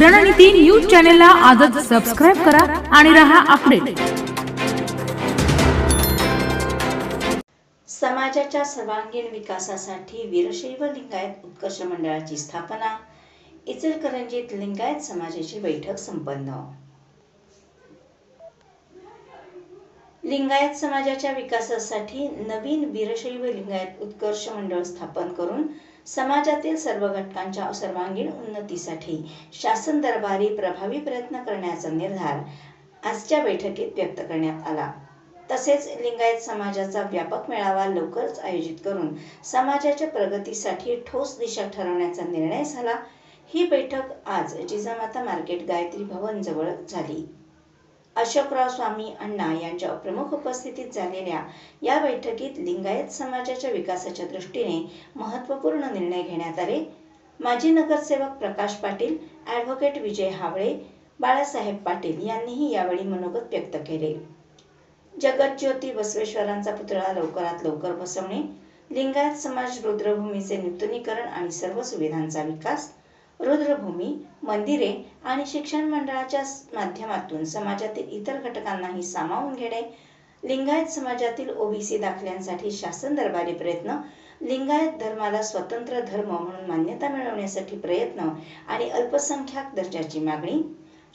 रणनीती न्यूज चॅनलला आजच सबस्क्राईब करा आणि रहा अपडेट समाजाच्या सर्वांगीण विकासासाठी वीरशैव लिंगायत उत्कर्ष मंडळाची स्थापना इचलकरंजीत लिंगायत समाजाची बैठक संपन्न. लिंगायत समाजाच्या विकासासाठी नवीन वीरशैव लिंगायत उत्कर्ष मंडळ स्थापन करून समाजातील सर्व घटकांच्या सर्वांगीण उन्नतीसाठी शासन दरबारी प्रभावी प्रयत्न करण्याचा निर्धार आजच्या बैठकीत व्यक्त करण्यात आला. तसेच लिंगायत समाजाचा व्यापक मेळावा लवकरच आयोजित करून समाजाच्या प्रगतीसाठी ठोस दिशा ठरवण्याचा निर्णय झाला. ही बैठक आज जिजामाता मार्केट गायत्री भवन जवळ झाली. अशोकराव स्वामी अण्णा यांच्या प्रमुख उपस्थितीत झालेल्या या बैठकीत लिंगायत समाजाच्या विकासाच्या दृष्टीने महत्त्वपूर्ण निर्णय घेण्यात आले. माजी नगरसेवक प्रकाश पाटील ॲडव्होकेट विजय हावळे बाळासाहेब पाटील यांनीही यावेळी मनोगत व्यक्त केले. जगज्योती बसवेश्वरांचा पुतळा लवकरात लवकर बसवणे लिंगायत समाज रुद्रभूमीचे नूतनीकरण आणि सर्व सुविधांचा विकास रुद्रभूमी मंदिरे आणि शिक्षण मंडळाच्या माध्यमातून समाजातील इतर घटकांनाही सामावून घेणे लिंगायत समाजातील ओबीसी दाखल्यांसाठी शासन दरबारी प्रयत्न लिंगायत धर्माला स्वतंत्र धर्म म्हणून मान्यता मिळवण्यासाठी प्रयत्न आणि अल्पसंख्याक दर्जाची मागणी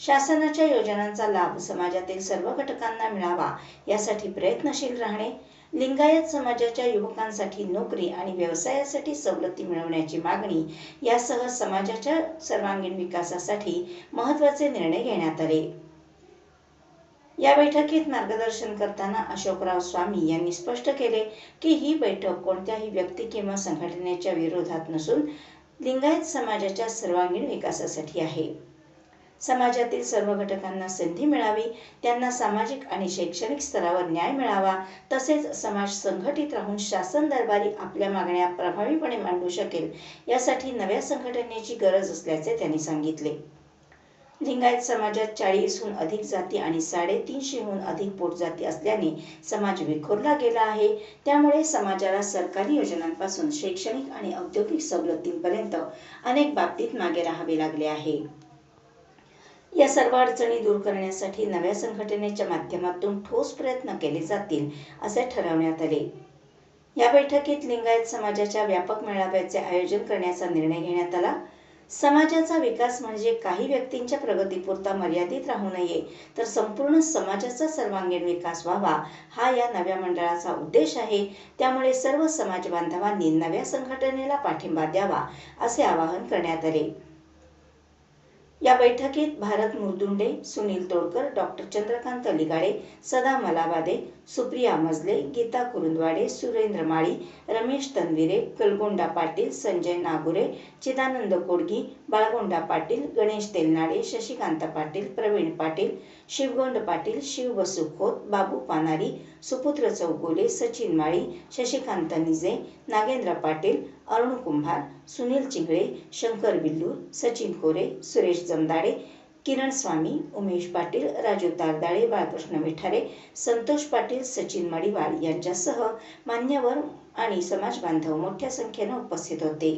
शासनाच्या योजनांचा लाभ समाजातील सर्व घटकांना मिळावा यासाठी प्रयत्नशील राहणे लिंगायत समाजाच्या युवकांसाठी नोकरी आणि व्यवसायासाठी सवलती मिळवण्याची मागणी यासह समाजाच्या सर्वांगीण विकासासाठी महत्त्वाचे निर्णय घेण्यात आले. या बैठकीत मार्गदर्शन करताना अशोकराव स्वामी यांनी स्पष्ट केले की ही बैठक कोणत्याही व्यक्ती किंवा संघटनेच्या विरोधात नसून लिंगायत समाजाच्या सर्वांगीण विकासासाठी आहे. समाजातील सर्व घटकांना संधी मिळावी त्यांना सामाजिक आणि शैक्षणिक स्तरावर न्याय मिळावा तसेच समाज संघटित राहून शासन दरबारी आपल्या मागण्या प्रभावीपणे मांडू शकेल यासाठी नव्या संघटनेची गरज असल्याचे त्यांनी सांगितले. लिंगायत समाजात चाळीसहून अधिक जाती आणि साडेतीनशेहून अधिक पोटजाती असल्याने समाज विखुरला गेला आहे. त्यामुळे समाजाला सरकारी योजनांपासून शैक्षणिक आणि औद्योगिक सवलतींपर्यंत अनेक बाबतीत मागे राहावे लागले आहे. या सर्व अडचणी दूर करण्यासाठी नव्या संघटनेच्या माध्यमातून ठोस प्रयत्न केले जातील असे ठरवण्यात आले. या बैठकीत लिंगायत समाजाच्या व्यापक मेळाव्याचे आयोजन करण्याचा निर्णय घेण्यात आला. समाजाचा विकास म्हणजे काही व्यक्तींच्या प्रगतीपुरता मर्यादित राहू नये तर संपूर्ण समाजाचा सर्वांगीण विकास व्हावा हा या नव्या मंडळाचा उद्देश आहे. त्यामुळे सर्व समाज बांधवांनी नव्या संघटनेला पाठिंबा द्यावा असे आवाहन करण्यात आले. या बैठकीत भारत मुरदुंडे सुनील तोडकर डॉक्टर चंद्रकांत लिगाडे सदा मलाबादे सुप्रिया मजले गीता कुरुंदवाडे सुरेंद्र माळी रमेश तनविरे कलगोंडा पाटील संजय नागुरे चिदानंद कोडगी बाळगोंडा पाटील गणेश तेलनाडे शशिकांत पाटील प्रवीण पाटील शिवगोंड पाटील शिवबसू खोत बाबू पानारी सुपुत्र चौगुले सचिन माळी शशिकांत निजे नागेंद्र पाटील अरुण कुंभार सुनील चिंगळे शंकर बिल्लू सचिन कोरे सुरेश जमदाडे किरण स्वामी उमेश पाटील राजू तारदाळे बाळकृष्ण विठारे संतोष पाटील सचिन मडिवाळ यांच्यासह मान्यवर आणि समाजबांधव मोठ्या संख्येनं उपस्थित होते.